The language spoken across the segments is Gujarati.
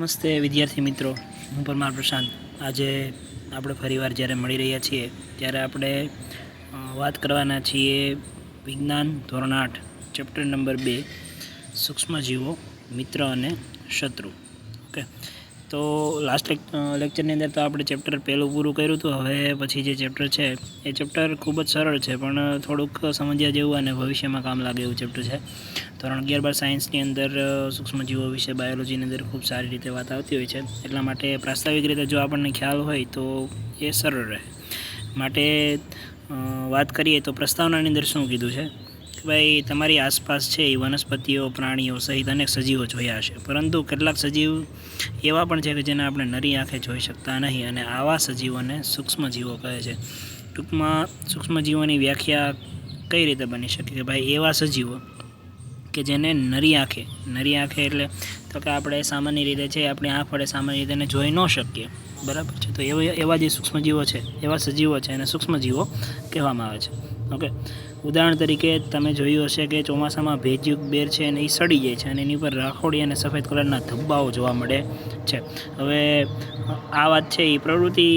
નમસ્તે વિદ્યાર્થી મિત્રો. હું પરમાર પ્રશાંત. આજે આપણે ફરીવાર જ્યારે મળી રહ્યા છીએ, ત્યારે આપણે વાત કરવાના છીએ વિજ્ઞાન ધોરણ આઠ, ચેપ્ટર નંબર બે, સૂક્ષ્મજીવો, મિત્ર અને શત્રુ. ઓકે? તો લાસ્ટ લેક્ચરની અંદર તો આપણે ચેપ્ટર પહેલું પૂરું કર્યું હતું. હવે પછી જે ચેપ્ટર છે, એ ચેપ્ટર ખૂબ જ સરળ છે, પણ થોડુંક સમજ્યા જેવું અને ભવિષ્યમાં કામ લાગે એવું ચેપ્ટર છે. ધોરણ અગિયાર બાર સાયન્સની અંદર સૂક્ષ્મજીવો વિશે, બાયોલોજીની અંદર ખૂબ સારી રીતે વાત આવતી હોય છે. એટલા માટે પ્રાસ્તાવિક રીતે જો આપણને ખ્યાલ હોય તો એ સરળ રહે. માટે વાત કરીએ તો પ્રસ્તાવનાની અંદર શું કીધું છે? કે ભાઈ, તમારી આસપાસ છે એ વનસ્પતિઓ, પ્રાણીઓ સહિત અનેક સજીવો જોયા હશે. પરંતુ કેટલાક સજીવ એવા પણ છે કે જેને આપણે નરી આંખે જોઈ શકતા નહીં અને આવા સજીવોને સૂક્ષ્મજીવો કહે છે. ટૂંકમાં, સૂક્ષ્મજીવોની વ્યાખ્યા કઈ રીતે બની શકે? કે ભાઈ, એવા સજીવો કે જેને નરી આંખે. નરી આંખે એટલે તો કે આપણે સામાન્ય રીતે છે, આપણી આંખ વડે સામાન્ય રીતે એને જોઈ ન શકીએ. બરાબર છે? તો એવા એવા જે સૂક્ષ્મજીવો છે, એવા સજીવો છે, એને સૂક્ષ્મજીવો કહેવામાં આવે છે. ઓકે? ઉદાહરણ તરીકે તમે જોયું હશે કે ચોમાસામાં ભેજયુક્ત બેર છે અને એ સડી જાય છે અને એની ઉપર રાખોડી અને સફેદ કલરના ધબ્બાઓ જોવા મળે છે. હવે આ વાત છે એ પ્રવૃત્તિ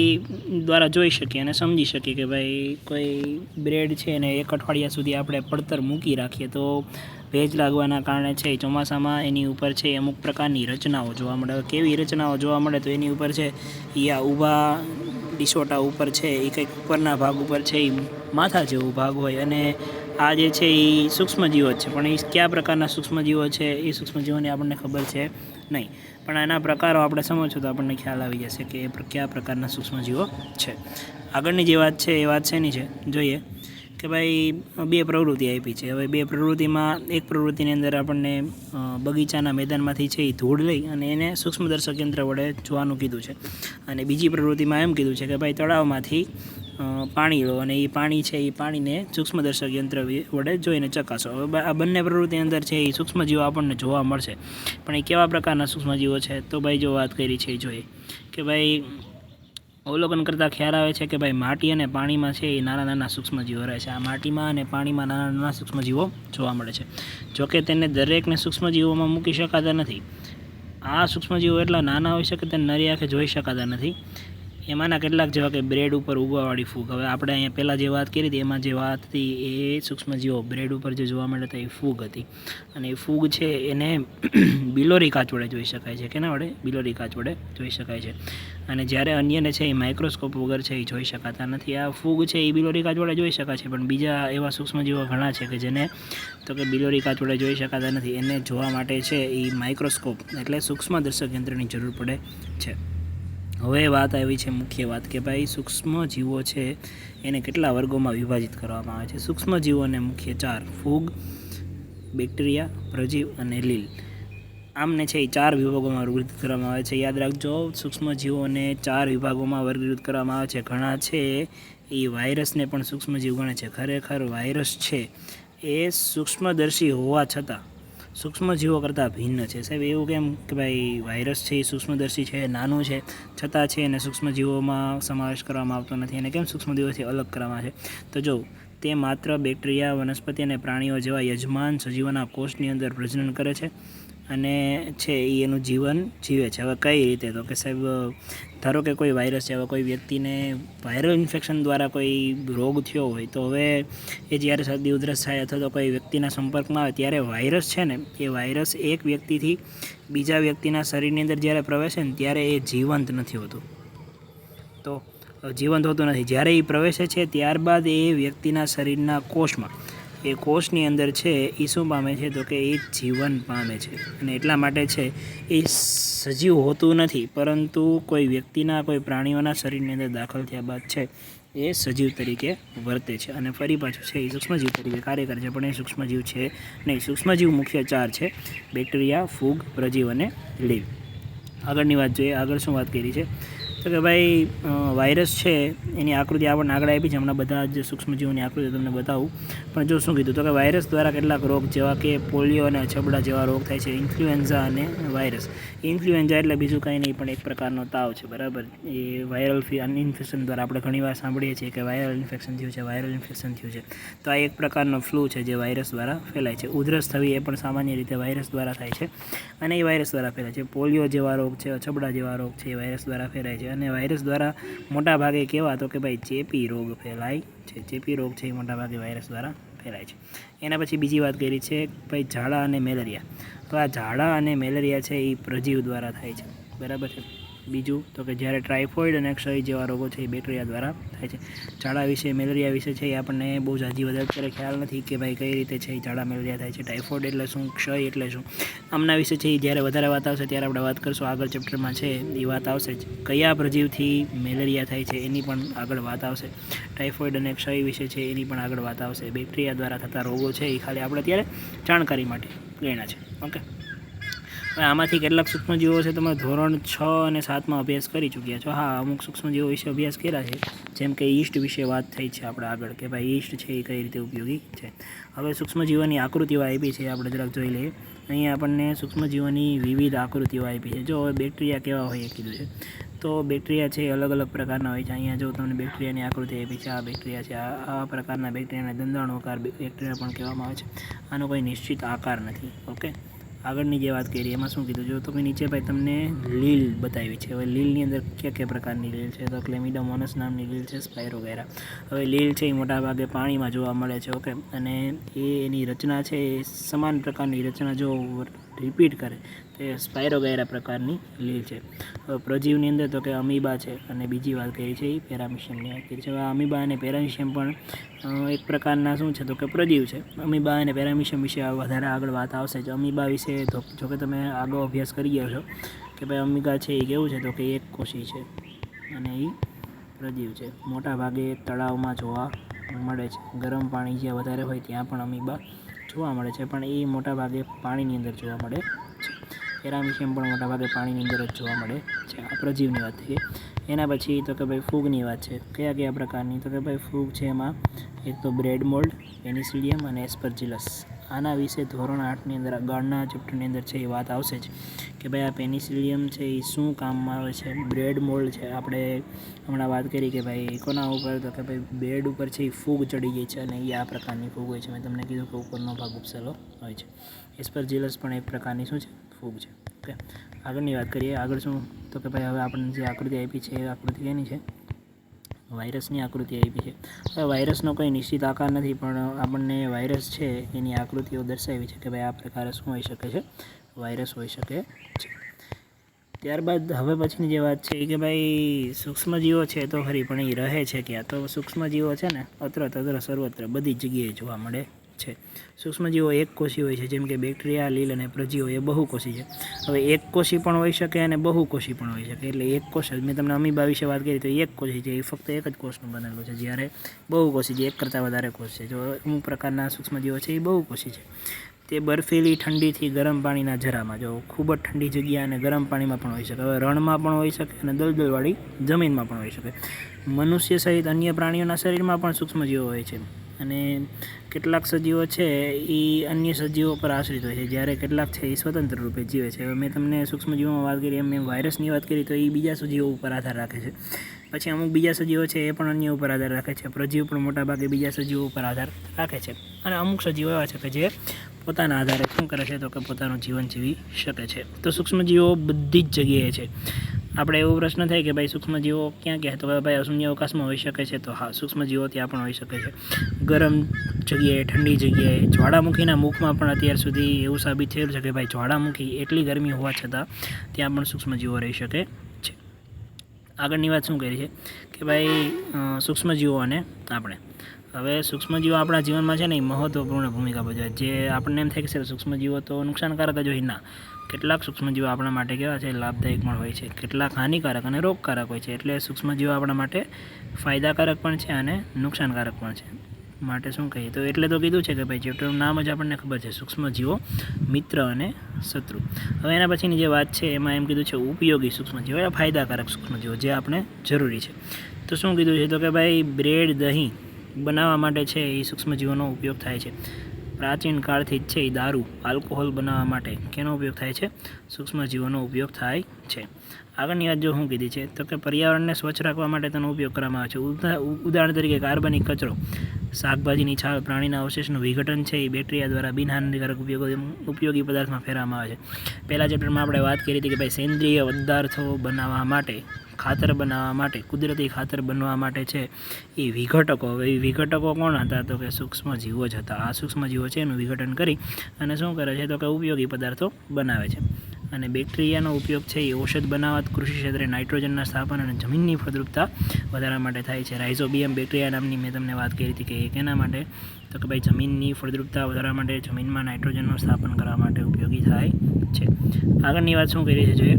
દ્વારા જોઈ શકીએ અને સમજી શકીએ કે ભાઈ કોઈ બ્રેડ છે ને એક અઠવાડિયા સુધી આપણે પડતર મૂકી રાખીએ તો ભેજ લાગવાના કારણે છે ચોમાસામાં એની ઉપર છે અમુક પ્રકારની રચનાઓ જોવા મળે. કેવી રચનાઓ જોવા મળે તો એની ઉપર છે યા ઊભા ડિસોટા ઉપર છે, એ કંઈક ઉપરના ભાગ ઉપર છે, એ માથા જેવો ભાગ હોય. અને આ જે છે, એ સૂક્ષ્મજીવો છે. પણ એ કયા પ્રકારના સૂક્ષ્મજીવો છે, એ સૂક્ષ્મજીવોની આપણને ખબર છે નહીં. પણ એના પ્રકારો આપણે સમજશું તો આપણને ખ્યાલ આવી જશે કે એ કયા પ્રકારના સૂક્ષ્મજીવો છે. આગળની જે વાત છે, એ વાત શેની છે? જોઈએ. કે ભાઈ બે પ્રવૃત્તિ આપી છે. હવે બે પ્રવૃત્તિમાં એક પ્રવૃત્તિની અંદર આપણને બગીચાના મેદાનમાંથી છે એ ધૂળ લઈ અને એને સૂક્ષ્મદર્શક યંત્ર વડે જોવાનું કીધું છે. અને બીજી પ્રવૃત્તિમાં એમ કીધું છે કે ભાઈ, તળાવમાંથી પાણી લો અને એ પાણી છે એ પાણીને સૂક્ષ્મદર્શક યંત્ર વડે જોઈને ચકાસો. હવે આ બંને પ્રવૃત્તિ અંદર છે એ સૂક્ષ્મજીવો આપણને જોવા મળશે. પણ એ કેવા પ્રકારના સૂક્ષ્મજીવો છે? તો ભાઈ જો વાત કરી છે એ જોઈએ કે ભાઈ અવલોકન કરતાં ખ્યાલ આવે છે કે ભાઈ માટી અને પાણીમાં છે એ નાના નાના સૂક્ષ્મજીવો રહે છે. આ માટીમાં અને પાણીમાં નાના નાના સૂક્ષ્મજીવો જોવા મળે છે. જોકે તેને દરેકને સૂક્ષ્મજીવોમાં મૂકી શકાતા નથી. આ સૂક્ષ્મજીવો એટલા નાના હોય છે કે તેને નરી આંખે જોઈ શકાતા નથી. એમાંના કેટલાક જેવા કે બ્રેડ ઉપર ઉગવાવાળી ફૂગ. હવે આપણે અહીંયા પહેલાં જે વાત કરી હતી, એમાં જે વાત હતી એ સૂક્ષ્મજીવો બ્રેડ ઉપર જે જોવા મળે હતા એ ફૂગ હતી. અને એ ફૂગ છે એને બિલોરી કાચ વડે જોઈ શકાય છે. કેના વડે? બિલોરી કાચ વડે જોઈ શકાય છે. અને જ્યારે અન્યને છે એ માઇક્રોસ્કોપ વગર છે એ જોઈ શકાતા નથી. આ ફૂગ છે એ બિલોરી કાચ વડે જોઈ શકાય છે, પણ બીજા એવા સૂક્ષ્મજીવો ઘણા છે કે જેને તો કે બિલોરી કાચ વડે જોઈ શકાતા નથી. એને જોવા માટે છે એ માઇક્રોસ્કોપ, એટલે સૂક્ષ્મદર્શક યંત્રની જરૂર પડે છે. હવે વાત આવી છે મુખ્ય વાત કે ભાઈ સૂક્ષ્મ જીવો છે, એને કેટલા વર્ગોમાં વિભાજિત કરવામાં આવે છે? સૂક્ષ્મ જીવોને મુખ્ય ચાર, ફૂગ, બેક્ટેરિયા, પ્રજીવ અને લીલ. આમને છે એ ચાર વિભાગોમાં વર્ગીકૃત કરવામાં આવે છે. યાદ રાખજો સૂક્ષ્મજીવોને ચાર વિભાગોમાં વર્ગીકૃત કરવામાં આવે છે. ઘણા છે, એ વાયરસને પણ સૂક્ષ્મજીવ ગણે છે. ખરેખર વાયરસ છે એ સૂક્ષ્મદર્શી હોવા છતાં સૂક્ષ્મજીવો કરતાં ભિન્ન છે. સાહેબ, એવું કેમ કે ભાઈ વાયરસ છે, એ સૂક્ષ્મદર્શી છે, નાનું છે, છતાં છે એને સૂક્ષ્મજીવોમાં સમાવેશ કરવામાં આવતો નથી અને કેમ સૂક્ષ્મજીવોથી અલગ કરવામાં છે? તો જો, તે માત્ર બેક્ટેરિયા, વનસ્પતિ અને પ્રાણીઓ જેવા યજમાન સજીવોના કોષની અંદર પ્રજનન કરે છે? અને છે એ એનું જીવન જીવે છે. હવે કઈ રીતે? તો કે સાહેબ, ધારો કે કોઈ વાયરસ છે, હવે કોઈ વ્યક્તિને વાયરલ ઇન્ફેક્શન દ્વારા કોઈ રોગ થયો હોય, તો હવે એ જ્યારે શરદી, ઉધરસ થાય અથવા તો કોઈ વ્યક્તિના સંપર્કમાં આવે ત્યારે વાયરસ છે ને, એ વાયરસ એક વ્યક્તિથી બીજા વ્યક્તિના શરીરની અંદર જ્યારે પ્રવેશે ને, ત્યારે એ જીવંત નથી હોતું. તો જીવંત હોતું નથી. જ્યારે એ પ્રવેશે છે, ત્યારબાદ એ વ્યક્તિના શરીરના કોષમાં એ કોષની અંદર છે, એ શું પામે છે? તો કે એ જીવન પામે છે. અને એટલા માટે છે, એ સજીવ હોતું નથી, પરંતુ કોઈ વ્યક્તિના, કોઈ પ્રાણીઓના શરીરની અંદર દાખલ થયા બાદ છે, એ સજીવ તરીકે વર્તે છે. અને ફરી પાછું છે, એ સૂક્ષ્મજીવ તરીકે કાર્ય કરે છે, પણ એ સૂક્ષ્મજીવ છે નહીં. સૂક્ષ્મજીવ મુખ્ય ચાર છે, બેક્ટેરિયા, ફૂગ પ્રજીવ અને લીવ. આગળની વાત જોઈએ, આગળ શું વાત કરી છે? તો કે ભાઈ વાયરસ છે, એની આકૃતિ આપણને આગળ આપી છે, હમણાં બધા જ સૂક્ષ્મજીવોની આકૃતિ તમને બતાવું. પણ જો શું કીધું, તો કે વાયરસ દ્વારા કેટલાક રોગ, જેવા કે પોલિયો અને છબડા જેવા રોગ થાય છે ઇન્ફ્લુએન્ઝા અને વાયરસ ઇન્ફ્લુએન્ઝા એટલે બીજું કંઈ નહીં, પણ એક પ્રકારનો તાવ છે, બરાબર? એ વાયરલ ફી ઇન્ફેક્શન દ્વારા આપણે ઘણીવાર સાંભળીએ છીએ કે વાયરલ ઇન્ફેક્શન થયું છે વાયરલ ઇન્ફેક્શન થયું છે. તો આ એક પ્રકારનો ફ્લૂ છે, જે વાયરસ દ્વારા ફેલાય છે. ઉધરસ થવી એ પણ સામાન્ય રીતે વાયરસ દ્વારા થાય છે. અને એ વાયરસ દ્વારા ફેલાય છે. પોલિયો જેવા રોગ છે છબડા જેવા રોગ છે, એ વાયરસ દ્વારા ફેલાય છે. અને વાયરસ દ્વારા મોટા ભાગે કેવા તો કે ભાઈ ચેપી રોગ ફેલાય છે. ચેપી રોગ છે એ મોટાભાગે વાયરસ દ્વારા ફેલાય છે. એના પછી બીજી વાત કરી છે ભાઈ ઝાડા અને મેલેરિયા. તો આ ઝાડા અને મેલેરિયા છે એ પ્રજીવ દ્વારા થાય છે. બરાબર છે? બીજું તો કે જ્યારે ટ્રાઇફોઇડ અને ક્ષય જેવા રોગો છે એ બેક્ટેરિયા દ્વારા થાય છે. ઝાડા વિશે, મેલેરિયા વિશે છે એ આપણને બહુ જાજી વધારે અત્યારે ખ્યાલ નથી કે ભાઈ કઈ રીતે છે એ ઝાડા, મેલેરિયા થાય છે ટાઇફોઇડ એટલે શું, ક્ષય એટલે શું? આમના વિશે છે એ જ્યારે વધારે વાત આવશે ત્યારે આપણે વાત કરશું આગળ ચેપ્ટરમાં છે એ વાત આવશે જ. કયા પ્રજીવથી મેલેરિયા થાય છે એની પણ આગળ વાત આવશે. ટાઇફોઇડ અને ક્ષય વિશે છે એની પણ આગળ વાત આવશે. બેક્ટેરિયા દ્વારા થતા રોગો છે એ ખાલી આપણે અત્યારે જાણકારી માટે ગણ્યા છે. ઓકે? આમાંથી કેટલાક સૂક્ષ્મજીવો છે, તમે ધોરણ છ અને સાતમાં અભ્યાસ કરી ચૂક્યા છો. હા, અમુક સૂક્ષ્મજીવો વિશે અભ્યાસ કર્યા છે. જેમ કે ઈસ્ટ વિશે વાત થઈ છે આપણે આગળ, કે ભાઈ ઈસ્ટ છે એ કઈ રીતે ઉપયોગી છે. હવે સૂક્ષ્મજીવોની આકૃતિઓ આપી છે, આપણે જરાક જોઈ લઈએ. અહીંયા આપણને સૂક્ષ્મજીવોની વિવિધ આકૃતિઓ આપી છે. જો હવે બેક્ટેરિયા કેવા હોય એ કીધું છે. તો બેક્ટેરિયા છે અલગ અલગ પ્રકારના હોય છે. અહીંયા જો તમને બેક્ટેરિયાની આકૃતિ આપી છે, આ બેક્ટેરિયા છે. આ પ્રકારના બેક્ટેરિયાના દંદાણોકાર બેક્ટેરિયા પણ કહેવામાં આવે છે. આનો કોઈ નિશ્ચિત આકાર નથી. ઓકે? આગળની જે વાત કરી, એમાં શું કીધું? જો તો કે નીચે ભાઈ તમને લીલ બતાવી છે. હવે લીલની અંદર કયા કયા પ્રકારની લીલ છે? તો ક્લેમિડોમોનસ નામની લીલ છે સ્પાયરોગેરા હવે લીલ છે એ મોટાભાગે પાણીમાં જોવા મળે છે, ઓકે? અને એ એની રચના છે, એ સમાન પ્રકારની રચના જો રિપીટ કરે એ સ્પાયરોગેરા પ્રકારની લીલ છે. પ્રજીવની અંદર તો કે અમીબા છે અને બીજી વાત કરી છે એ પેરામિશિયમની વાત છે. અમીબા અને પેરામિશિયમ પણ એક પ્રકારના શું છે તો કે પ્રજીવ છે. અમીબા અને પેરામિશિયમ વિશે વધારે આગળ વાત આવશે. જ અમીબા વિશે તો, જો કે તમે આગળ અભ્યાસ કરી ગયા છો કે ભાઈ અમીબા છે એ કેવું છે તો કે એક કોશી છે અને એ પ્રજીવ છે. મોટાભાગે તળાવમાં જોવા મળે છે. ગરમ પાણી જ્યાં વધારે હોય ત્યાં પણ અમીબા જોવા મળે છે. પણ એ મોટા ભાગે પાણીની અંદર જોવા મળે વિશે પણ મોટાભાગે પાણીની અંદર જ જોવા મળે છે. આ પ્રજીવની વાત થઈ એના પછી તો કે ભાઈ ફૂગની વાત છે. કયા કયા પ્રકારની? તો કે ભાઈ ફૂગ છે એમાં, એક તો બ્રેડ મોલ્ડ પેનિસિલિયમ અને એસ્પરજિલસ. આના વિશે ધોરણ આઠની અંદર, આગળના ચેપ્ટરની અંદર છે એ વાત આવશે જ કે ભાઈ આ પેનિસિલિયમ છે એ શું કામમાં આવે છે? બ્રેડ મોલ્ડ છે. આપણે હમણાં વાત કરી કે ભાઈ કોના ઉપર, તો કે ભાઈ બેડ ઉપર છે એ ફૂગ ચડી ગઈ છે અને એ આ પ્રકારની ફૂગ હોય છે. મેં તમને કીધું કે ઉપરનો ભાગ ઉપસેલો હોય છે. એસ્પરજિલસ પણ એક પ્રકારની શું છે? ફૂગ છે. ઓકે, આગળની વાત કરીએ, આગળ શું? તો કે ભાઈ હવે આપણને જે આકૃતિ આપી છે એ આકૃતિ એની છે? વાયરસની આકૃતિ આપી છે. હવે વાયરસનો કોઈ નિશ્ચિત આકાર નથી, પણ આપણને વાયરસ છે એની આકૃતિઓ દર્શાવી છે કે ભાઈ આ પ્રકારે શું હોઈ શકે છે? વાયરસ હોઈ શકે છે. ત્યારબાદ હવે પછીની જે વાત છે કે ભાઈ સૂક્ષ્મજીવો છે તો ખરી, પણ એ રહે છે ક્યાં? તો સૂક્ષ્મજીવો છે ને અત્ર તત્ર, સર્વત્ર બધી જગ્યાએ જોવા મળે. છે. સૂક્ષ્મજીવો એક કોષી હોય છે, જેમ કે બેક્ટેરિયા, લીલ અને પ્રજીવો એ બહુકોષી છે. હવે એક કોષી પણ હોઈ શકે અને બહુકોષી પણ હોઈ શકે. એટલે એક કોષ મેં તમને અમીબા વિશે વાત કરી તો એક કોષી છે, એ ફક્ત એક જ કોષનું બનેલું છે, જ્યારે બહુકોષી જે એક કરતાં વધારે કોષ છે. જો અમુક પ્રકારના સૂક્ષ્મજીવો છે, એ બહુકોષી છે. તે બરફીલી ઠંડીથી ગરમ પાણીના જરામાં, જો ખૂબ જ ઠંડી જગ્યા અને ગરમ પાણીમાં પણ હોઈ શકે. હવે રણમાં પણ હોઈ શકે અને દલદલવાળી જમીનમાં પણ હોઈ શકે. મનુષ્ય સહિત અન્ય પ્રાણીઓના શરીરમાં પણ સૂક્ષ્મજીવો હોય છે. અને કેટલાક સજીવો છે એ અન્ય સજીવો પર આશ્રિત હોય છે. જ્યારે કેટલાક છે એ સ્વતંત્ર રૂપે જીવે છે. હવે મેં તમને સૂક્ષ્મજીવોમાં વાત કરી, એમ મેં વાયરસની વાત કરી, તો એ બીજા સજીવો ઉપર આધાર રાખે છે. પછી અમુક બીજા સજીવો છે એ પણ અન્ય ઉપર આધાર રાખે છે. પ્રજીવ પણ મોટાભાગે બીજા સજીવો ઉપર આધાર રાખે છે. અને અમુક સજીવો એવા છે કે જે પોતાના આધારે શું કરે છે તો કે પોતાનું જીવન જીવી શકે છે. તો સૂક્ષ્મજીવો બધી જ જગ્યાએ છે. આપણે એવો પ્રશ્ન થાય કે ભાઈ સૂક્ષ્મજીવો ક્યાં ક્યાં તો ભાઈ શૂન્ય અવકાશમાં હોઈ શકે છે, તો હા સૂક્ષ્મજીવો ત્યાં પણ હોઈ શકે છે. ગરમ જગ્યાએ, ઠંડી જગ્યાએ, જ્વાળામુખીના મુખમાં પણ અત્યાર સુધી એવું સાબિત થયેલું છે કે ભાઈ જ્વાળામુખી એટલી ગરમી હોવા છતાં ત્યાં પણ સૂક્ષ્મજીવો રહી શકે છે. આગળની વાત શું કરી છે કે ભાઈ સૂક્ષ્મજીવોને આપણે. હવે સૂક્ષ્મજીવો આપણા જીવનમાં છે ને એ મહત્વપૂર્ણ ભૂમિકા ભજવે જે આપણને એમ થાય કે સર, સૂક્ષ્મજીવો તો નુકસાનકારક જ હોય, ના. કેટલાક સૂક્ષ્મજીવો આપણા માટે કેવા છે? લાભદાયક પણ હોય છે. કેટલાક હાનિકારક અને રોગકારક હોય છે. એટલે સૂક્ષ્મજીવો આપણા માટે ફાયદાકારક પણ છે અને નુકસાનકારક પણ છે. માટે શું કહીએ? તો એટલે તો કીધું છે કે ભાઈ ચેપ્ટરનું નામ જ આપણને ખબર છે, સૂક્ષ્મજીવો મિત્ર અને શત્રુ. હવે એના પછીની જે વાત છે, એમાં એમ કીધું છે ઉપયોગી સૂક્ષ્મજીવો એટલે ફાયદાકારક સૂક્ષ્મજીવો, જે આપણે જરૂરી છે. તો શું કીધું છે? તો કે ભાઈ બ્રેડ, દહીં બનાવવા માટે છે એ સૂક્ષ્મજીવોનો ઉપયોગ થાય છે. પ્રાચીન કાળથી જ છે એ દારૂ, આલ્કોહોલ બનાવવા માટે. કેનો ઉપયોગ થાય છે? સૂક્ષ્મજીવોનો ઉપયોગ થાય છે. આગળની વાત જો હું કીધી છે, તો કે પર્યાવરણને સ્વચ્છ રાખવા માટે તેનો ઉપયોગ કરવામાં આવે છે. ઉદા- ઉદાહરણ તરીકે કાર્બનિક કચરો. શાકભાજીની છાલ, પ્રાણીના અવશેષનું વિઘટન છે, એ બેક્ટેરિયા દ્વારા બિનહાનિકારક ઉપયોગ, ઉપયોગી પદાર્થમાં ફેરવામાં આવે છે. પહેલાં ચેપ્ટરમાં આપણે વાત કરી હતી કે ભાઈ સેન્દ્રિય પદાર્થો બનાવવા માટે, ખાતર બનાવવા માટે, કુદરતી ખાતર બનવા માટે છે, એ વિઘટકો એ વિઘટકો કોણ હતા? તો કે સૂક્ષ્મજીવો જ હતા. આ સૂક્ષ્મજીવો છે, એનું વિઘટન કરી અને શું કરે છે? તો કે ઉપયોગી પદાર્થો બનાવે છે. અને બેક્ટેરિયાનો ઉપયોગ છે એ ઔષધ બનાવવા, કૃષિ ક્ષેત્રે નાઇટ્રોજનના સ્થાપન અને જમીનની ફળદ્રુપતા વધારવા માટે થાય છે. રાઇઝોબિયમ બેક્ટેરિયા નામની મેં તમને વાત કરી હતી કે એ કેના માટે? તો કે ભાઈ જમીનની ફળદ્રુપતા વધારવા માટે જમીનમાં નાઇટ્રોજનનું સ્થાપન કરવા માટે ઉપયોગી થાય છે. આગળની વાત શું કરી છે જોઈએ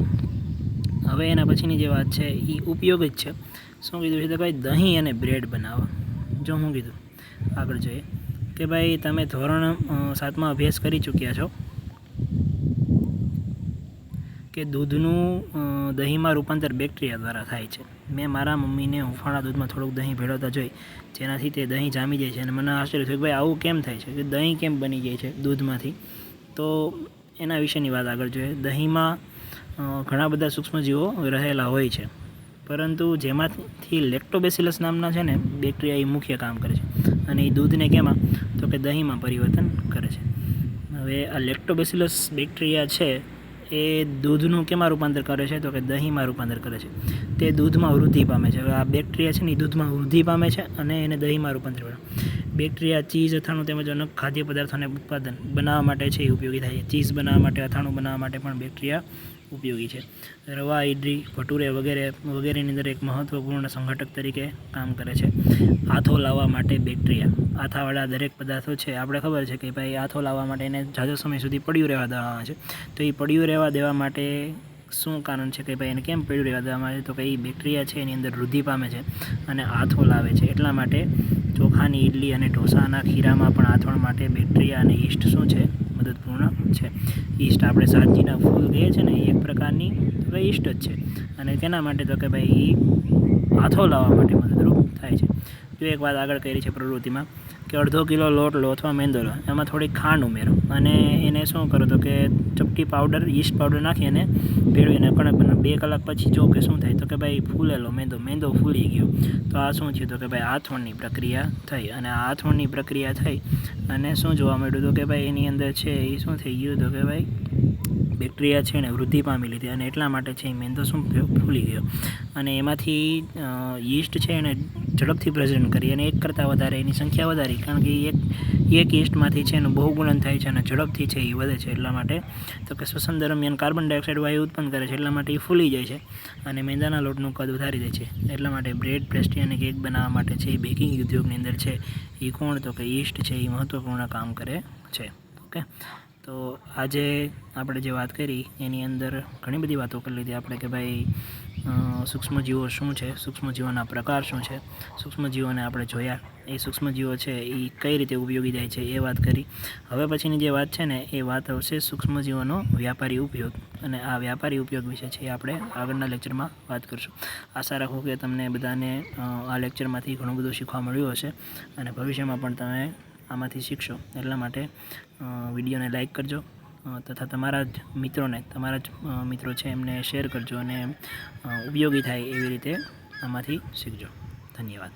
હવે એના પછીની જે વાત છે એ ઉપયોગ જ છે. શું કીધું છે તો ભાઈ દહીં અને બ્રેડ બનાવવા જો હું કીધું. આગળ જોઈએ. કે ભાઈ તમે ધોરણ સાતમાં અભ્યાસ કરી ચૂક્યા છો. કે દૂધનું દહીંમાં રૂપાંતર બેક્ટેરિયા દ્વારા થાય છે. મેં મારા મમ્મીને હુંફાળા દૂધમાં થોડુંક દહીં ભેળવતા જોઈ. જેનાથી તે દહીં જામી જાય છે અને મને આશ્ચર્ય થયું કે ભાઈ, આવું કેમ થાય છે? કે દહીં કેમ બની જાય છે દૂધમાંથી? તો એના વિશેની વાત આગળ જોઈએ. દહીંમાં ઘણા બધા સૂક્ષ્મજીવો રહેલા હોય છે. પરંતુ જેમાંથી લેક્ટોબેસિલસ નામના છે ને, બેક્ટેરિયા એ મુખ્ય કામ કરે છે. અને એ દૂધને કેમાં? તો કે દહીંમાં પરિવર્તન કરે છે. હવે આ લેક્ટોબેસિલસ બેક્ટેરિયા છે એ દૂધનું કેમાં રૂપાંતર કરે છે? તો કે દહીંમાં રૂપાંતર કરે છે. તે દૂધમાં વૃદ્ધિ પામે છે. હવે આ બેક્ટેરિયા છે ને, એ દૂધમાં વૃદ્ધિ પામે છે અને એને દહીંમાં રૂપાંતર કરે બેક્ટેરિયા ચીઝ, અથાણું તેમજ અનેક ખાદ્ય પદાર્થોને ઉત્પાદન બનાવવા માટે છે, એ ઉપયોગી થાય છે. ચીઝ બનાવવા માટે, અથાણું બનાવવા માટે પણ બેક્ટેરિયા ઉપયોગી છે. રવા ઇડલી ભટુરે વગેરે, વગેરેની અંદર એક મહત્વપૂર્ણ સંગઠક તરીકે કામ કરે છે. આથો લાવવા માટે બેક્ટેરિયા. આથાવાળા દરેક પદાર્થો છે. આપણે ખબર છે કે ભાઈ આથો લાવવા માટે એને ઝાઝો સમય સુધી પડ્યું રહેવા દેવામાં છે. તો એ પડ્યું રહેવા દેવા માટે શું કારણ છે કે ભાઈ એને કેમ પડ્યું રહેવા દેવામાં છે તો કે એ બેક્ટેરિયા છે, એની અંદર વૃદ્ધિ પામે છે અને આથો લાવે છે. એટલા માટે ચોખાની ઇડલી અને ઢોસાના ખીરામાં પણ આથોણ માટે બેક્ટેરિયા અને ઈસ્ટ શું છે? મદદપૂર્ણ છે. ઈસ્ટ આપણે સાજીના ફૂલ કહીએ છીએ ને, એ એક પ્રકારની તો ઈસ્ટ જ છે. અને તેના માટે તો કે ભાઈ એ આથો લાવવા માટે મદદરૂપ થાય છે. જો એક વાત આગળ કરી છે પ્રવૃત્તિમાં કે અડધો કિલો લોટ લો અથવા મેંદો લો એમાં થોડીક ખાંડ ઉમેરો. અને એને શું કરો તો કે ચપટી પાવડર ઈસ્ટ પાવડર નાખી અને ભેળવીને કણક બે કલાક પછી જો કે શું થાય, તો કે ભાઈ ફૂલેલો મેંદો મેંદો ફૂલી ગયો. તો આ શું થયું તો કે ભાઈ આથવણની પ્રક્રિયા થઈ અને આ આથવણની પ્રક્રિયા થઈ અને શું જોવા મળ્યું તો કે ભાઈ એની અંદર છે એ શું થઈ ગયું તો કે ભાઈ બેક્ટેરિયા છે ને વૃદ્ધિ પામી લીધી અને એટલા માટે છે એ મેંદો શું? ફૂલી ગયો. અને એમાંથી યીસ્ટ છે એને ઝડપથી પ્રેઝન્ટ કરી અને એક કરતાં વધારે એની સંખ્યા વધારી કારણ કે એક એક યીસ્ટમાંથી છે એનું બહુગુણન થાય છે અને ઝડપથી છે એ વધે છે એટલા માટે. તો કે શ્વસન દરમિયાન કાર્બન ડાયોક્સાઇડ વાયુ ઉત્પન્ન કરે છે એટલા માટે એ ફૂલી જાય છે અને મેંદાના લોટનું કદ વધારી દે છે. એટલા માટે બ્રેડ, પેસ્ટ્રી અને કેક બનાવવા માટે છે એ બેકિંગ ઉદ્યોગની અંદર છે એ કોણ? તો કે યીસ્ટ છે એ મહત્ત્વપૂર્ણ કામ કરે છે. ઓકે? તો આજે આપણે જે વાત કરી, એની અંદર ઘણી બધી વાતો કરી લીધી આપણે કે ભાઈ સૂક્ષ્મજીવો શું છે? સૂક્ષ્મજીવોના પ્રકાર શું છે? સૂક્ષ્મજીવોને આપણે જોયા. એ સૂક્ષ્મજીવો છે, એ કઈ રીતે ઉપયોગી થાય છે એ વાત કરી. હવે પછીની જે વાત છે ને, એ વાત આવશે સૂક્ષ્મજીવોનો વ્યાપારી ઉપયોગ. અને આ વ્યાપારી ઉપયોગ વિશે છે એ આપણે આગળના લેક્ચરમાં વાત કરીશું. આશા રાખું કે તમને બધાને આ લેક્ચરમાંથી ઘણું બધું શીખવા મળ્યું હશે. અને ભવિષ્યમાં પણ તમે આમાંથી શીખશો. એટલા માટે વિડીયોને લાઇક કરજો તથા તમારા જ મિત્રોને, તમારા જ મિત્રો છે એમને શેર કરજો અને ઉપયોગી થાય એવી રીતે આમાંથી શીખજો. ધન્યવાદ.